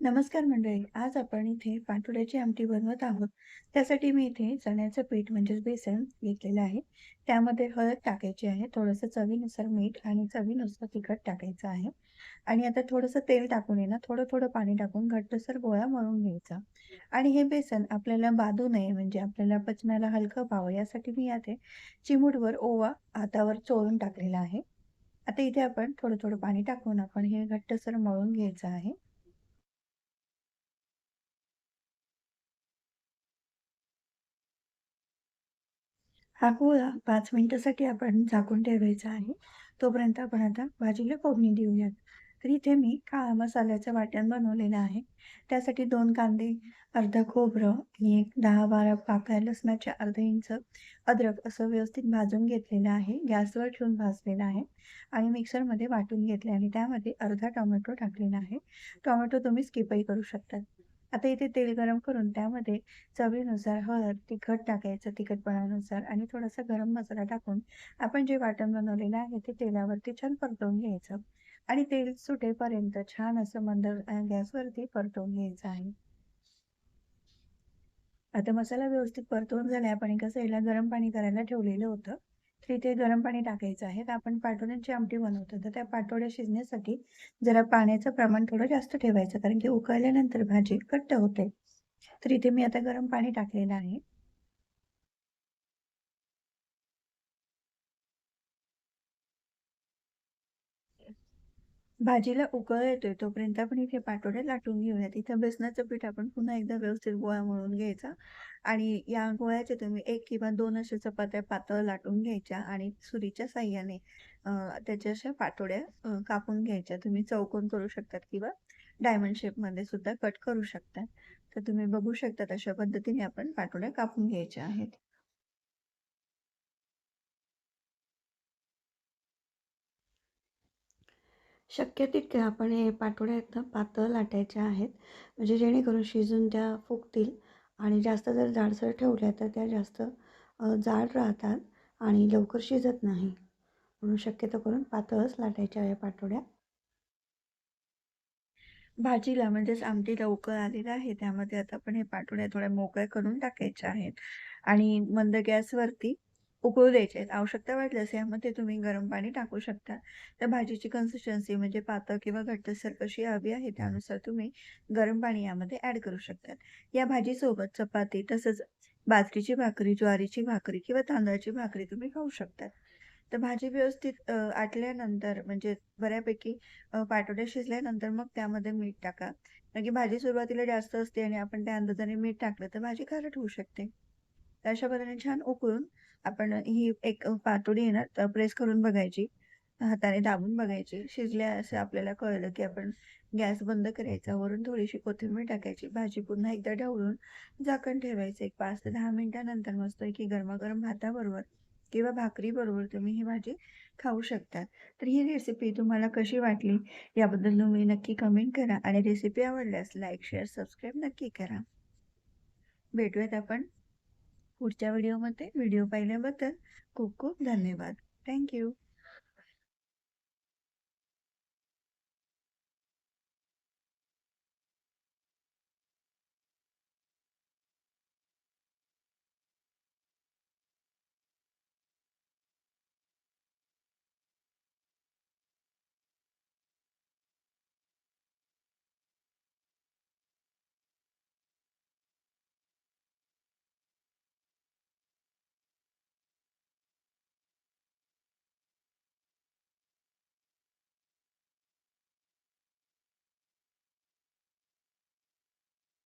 नमस्कार मंडळी. आज आपण इथे पाटोड्याची आमटी बनवत आहोत. त्यासाठी मी इथे चण्याचं पीठ म्हणजेच बेसन घेतलेलं आहे. त्यामध्ये हळद टाकायची आहे, थोडंसं चवीनुसार मीठ आणि चवीनुसार तिखट टाकायचं आहे. आणि आता थोडंसं तेल टाकून येणं थोडं-थोडं पाणी टाकून घट्टसर गोळा मळून घ्यायचा. आणि हे बेसन आपल्याला बाधू नये म्हणजे आपल्याला पचनाला हलकं व्हावं यासाठी मी यात चिमूटवर ओवा हातावर चोळून टाकलेला आहे. आता इथे आपण थोडं-थोडं पाणी टाकून आपण हे घट्टसर मळून घ्यायचं आहे. हा गोळा पाच मिनटासाठी आपण झाकून ठेवायचा आहे. तोपर्यंत आपण आता भाजीला फोडणी देऊयात. तर इथे मी काळा मसाल्याचं वाटण बनवलेलं आहे. त्यासाठी दोन कांदे, अर्धा खोबरं आणि एक दहा बारा पाकळ्या लसणाच्या अर्धा इंच अद्रक असं व्यवस्थित भाजून घेतलेलं आहे. गॅसवर ठेवून भाजलेलं आहे आणि मिक्सरमध्ये वाटून घेतले आणि त्यामध्ये अर्धा टोमॅटो टाकलेला आहे. टोमॅटो तुम्ही स्किपही करू शकता. आता इथे तेल गरम करून त्यामध्ये चवीनुसार हळद, तिखट टाकायचं तिखटपणानुसार आणि थोडासा गरम मसाला टाकून आपण जे वाटण बनवलेलं आहे ते तेलावरती छान परतवून घ्यायचं आणि तेल सुटेपर्यंत छान असं मंद गॅसवरती परतवून घ्यायचं आहे. आता मसाला व्यवस्थित परतवून झाला आपण एका साईडला गरम पाणी करायला ठेवलेलं होतं. तर इथे गरम पाणी टाकायचं आहे. तर आपण पाटोड्यांची आमटी बनवतो. तर त्या पाटोड्या शिजण्यासाठी जरा पाण्याचं प्रमाण थोडं जास्त ठेवायचं कारण की उकळल्यानंतर भाजी घट्ट होते. तर इथे मी आता गरम पाणी टाकलेलं आहे. भाजीला उकळ येतोय तोपर्यंत आपण इथे पाटोडे लाटून घेऊयात. इथं बेसनाचं पीठ आपण पुन्हा एकदा व्यवस्थित गोळा मळून घ्यायचा आणि या गोळ्याच्या तुम्ही एक किंवा दोन अशा चपात्या पातळ लाटून घ्यायच्या आणि सुरीच्या साह्याने त्याच्या अशा पाटोड्या कापून घ्यायच्या. तुम्ही चौकोन करू शकतात किंवा डायमंड शेपमध्ये सुद्धा कट करू शकता. तर तुम्ही बघू शकता अशा पद्धतीने आपण पाटोड्या कापून घ्यायच्या आहेत. शक्य तितके आपण हे पाटोड्या पातळ लाटायच्या आहेत. म्हणजे जेणेकरून शिजून त्या फुगतील आणि जास्त जर जाडसर ठेवल्या तर त्या जास्त जाड राहतात आणि लवकर शिजत नाही. म्हणून शक्यतो करून पातळच लाटायच्या या पाटोड्या भाजीला म्हणजेच आमटी लवकर आलेलं आहे. त्यामध्ये आता आपण हे पाठोड्या थोड्या मोकळ्या करून टाकायच्या आहेत. आणि मंद गॅसवरती उकळू द्यायचे आहेत. आवश्यकता वाटल्यास यामध्ये तुम्ही गरम पाणी टाकू शकता. तर भाजीची कन्सिस्टन्सी म्हणजे पातळ किंवा घट्टसर कशी हवी आहे त्यानुसार तुम्ही गरम पाणी यामध्ये ॲड करू शकतात या भाजीसोबत चपाती तसंच बाजरीची भाकरी, ज्वारीची भाकरी किंवा तांदळाची भाकरी तुम्ही खाऊ शकतात तर भाजी व्यवस्थित आटल्यानंतर म्हणजे बऱ्यापैकी पाटोड्या शिजल्यानंतर मग त्यामध्ये मीठ टाका. कारण की भाजी सुरुवातीला जास्त असते आणि आपण त्या अंदाजाने मीठ टाकलं तर भाजी खारट होऊ शकते. अशा पद्धतीने छान उकळून आपण ही एक पातोडी येणार तर प्रेस करून बघायची. हाताने दाबून बघायची. शिजले असं आपल्याला कळलं, की आपण गॅस बंद करायचा. वरून थोडीशी कोथिंबीर टाकायची. भाजी पुन्हा एकदा ढवळून झाकण ठेवायचं. एक पाच ते दहा मिनिटानंतर की गरमागरम भाताबरोबर किंवा भाकरीबरोबर तुम्ही ही भाजी खाऊ शकता. तर ही रेसिपी तुम्हाला कशी वाटली याबद्दल तुम्ही नक्की कमेंट करा आणि रेसिपी आवडल्यास लाईक, शेअर, सबस्क्राईब नक्की करा. भेटूयात आपण पुढच्या व्हिडिओमध्ये. व्हिडिओ पाहिल्याबद्दल खूप खूप धन्यवाद. थँक्यू